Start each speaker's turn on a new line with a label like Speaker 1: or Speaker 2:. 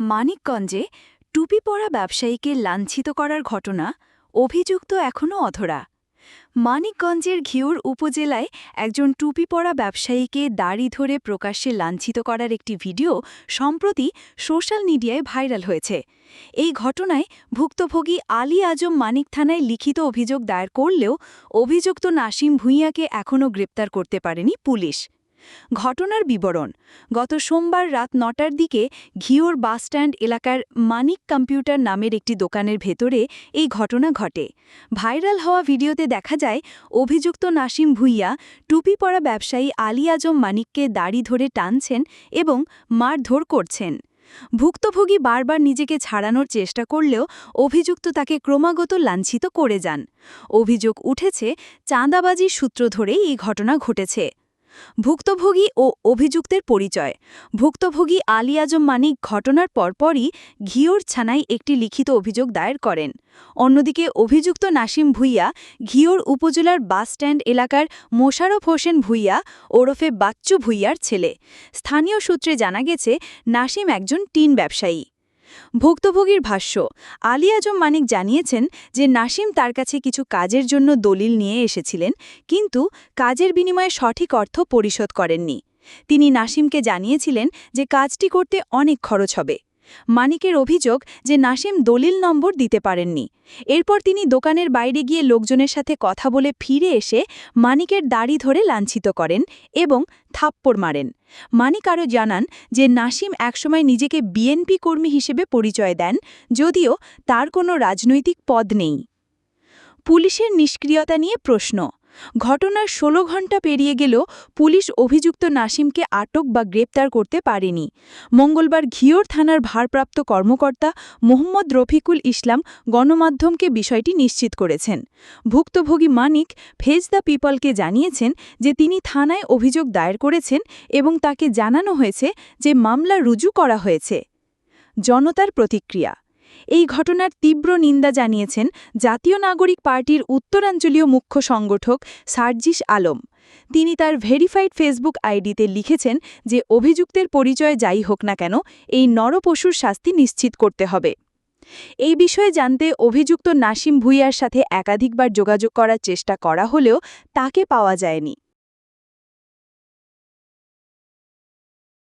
Speaker 1: মানিকগঞ্জে টুপি পরা ব্যবসায়ীকে লাঞ্ছিত করার ঘটনা অভিযুক্ত এখনও অধরা। মানিকগঞ্জের ঘিওর উপজেলায় একজন টুপি পরা ব্যবসায়ীকে দাড়ি ধরে প্রকাশ্যে লাঞ্ছিত করার একটি ভিডিও সম্প্রতি সোশ্যাল মিডিয়ায় ভাইরাল হয়েছে। এই ঘটনায় ভুক্তভোগী আলী আজম মানিক থানায় লিখিত অভিযোগ দায়ের করলেও অভিযুক্ত নাসিম ভূঁইয়াকে এখনও গ্রেপ্তার করতে পারেনি পুলিশ। ঘটনার বিবরণ। গত সোমবার রাত নটার দিকে ঘিওর বাসস্ট্যান্ড এলাকার মানিক কম্পিউটার নামের একটি দোকানের ভেতরে এই ঘটনা ঘটে। ভাইরাল হওয়া ভিডিওতে দেখা যায়, অভিযুক্ত নাসিম ভুইয়া টুপি পরা ব্যবসায়ী আলী আজম মানিককে দাড়ি ধরে টানছেন এবং মারধর করছেন। ভুক্তভোগী বারবার নিজেকে ছাড়ানোর চেষ্টা করলেও অভিযুক্ত তাকে ক্রমাগত লাঞ্ছিত করে যান। অভিযোগ উঠেছে, চাঁদাবাজির সূত্র ধরেই এই ঘটনা ঘটেছে। ভুক্তভোগী ও অভিযুক্তের পরিচয়। ভুক্তভোগী আলী আজম মানিক ঘটনার পরপরই ঘিওর ছানায় একটি লিখিত অভিযোগ দায়ের করেন। অন্যদিকে অভিযুক্ত নাসিম ভুইয়া ঘিওর উপজেলার বাসস্ট্যান্ড এলাকার মোশারফ হোসেন ভুইয়া ওরফে বাচ্চু ভুইয়ার ছেলে। স্থানীয় সূত্রে জানা গেছে, নাসিম একজন টিন ব্যবসায়ী। ভুক্তভোগীর ভাষ্য, আলী আজম মানিক জানিয়েছেন যে নাসিম তার কাছে কিছু কাজের জন্য দলিল নিয়ে এসেছিলেন, কিন্তু কাজের বিনিময়ে সঠিক অর্থ পরিশোধ করেননি। তিনি নাসিমকে জানিয়েছিলেন যে কাজটি করতে অনেক খরচ হবে। মানিকের অভিযোগ যে নাসিম দলিল নম্বর দিতে পারেননি। এরপর তিনি দোকানের বাইরে গিয়ে লোকজনের সাথে কথা বলে ফিরে এসে মানিকের দাড়ি ধরে লাঞ্ছিত করেন এবং থাপ্পড় মারেন। মানিক আরও জানান যে নাসিম একসময় নিজেকে বিএনপি কর্মী হিসেবে পরিচয় দেন, যদিও তার কোনো রাজনৈতিক পদ নেই। পুলিশের নিষ্ক্রিয়তা নিয়ে প্রশ্ন ঘটনার ১৬ ঘণ্টা পেরিয়ে গেলেও পুলিশ অভিযুক্ত নাসিমকে আটক বা গ্রেপ্তার করতে পারেনি। মঙ্গলবার ঘিওর থানার ভারপ্রাপ্ত কর্মকর্তা মোহাম্মদ রফিকুল ইসলাম গণমাধ্যমকে বিষয়টি নিশ্চিত করেছেন। ভুক্তভোগী মানিক ফেজ দ্য পিপলকে জানিয়েছেন যে তিনি থানায় অভিযোগ দায়ের করেছেন এবং তাকে জানানো হয়েছে যে মামলা রুজু করা হয়েছে। জনতার প্রতিক্রিয়া। এই ঘটনার তীব্র নিন্দা জানিয়েছেন জাতীয় নাগরিক পার্টির উত্তরাঞ্চলীয় মুখ্য সংগঠক সার্জিস আলম। তিনি তার ভেরিফাইড ফেসবুক আইডিতে লিখেছেন যে অভিযুক্তের পরিচয় যাই হোক না কেন, এই নরপশুর শাস্তি নিশ্চিত করতে হবে। এই বিষয়ে জানতে অভিযুক্ত নাসিম ভুইয়ার সাথে একাধিকবার যোগাযোগ করার চেষ্টা করা হলেও তাকে পাওয়া যায়নি।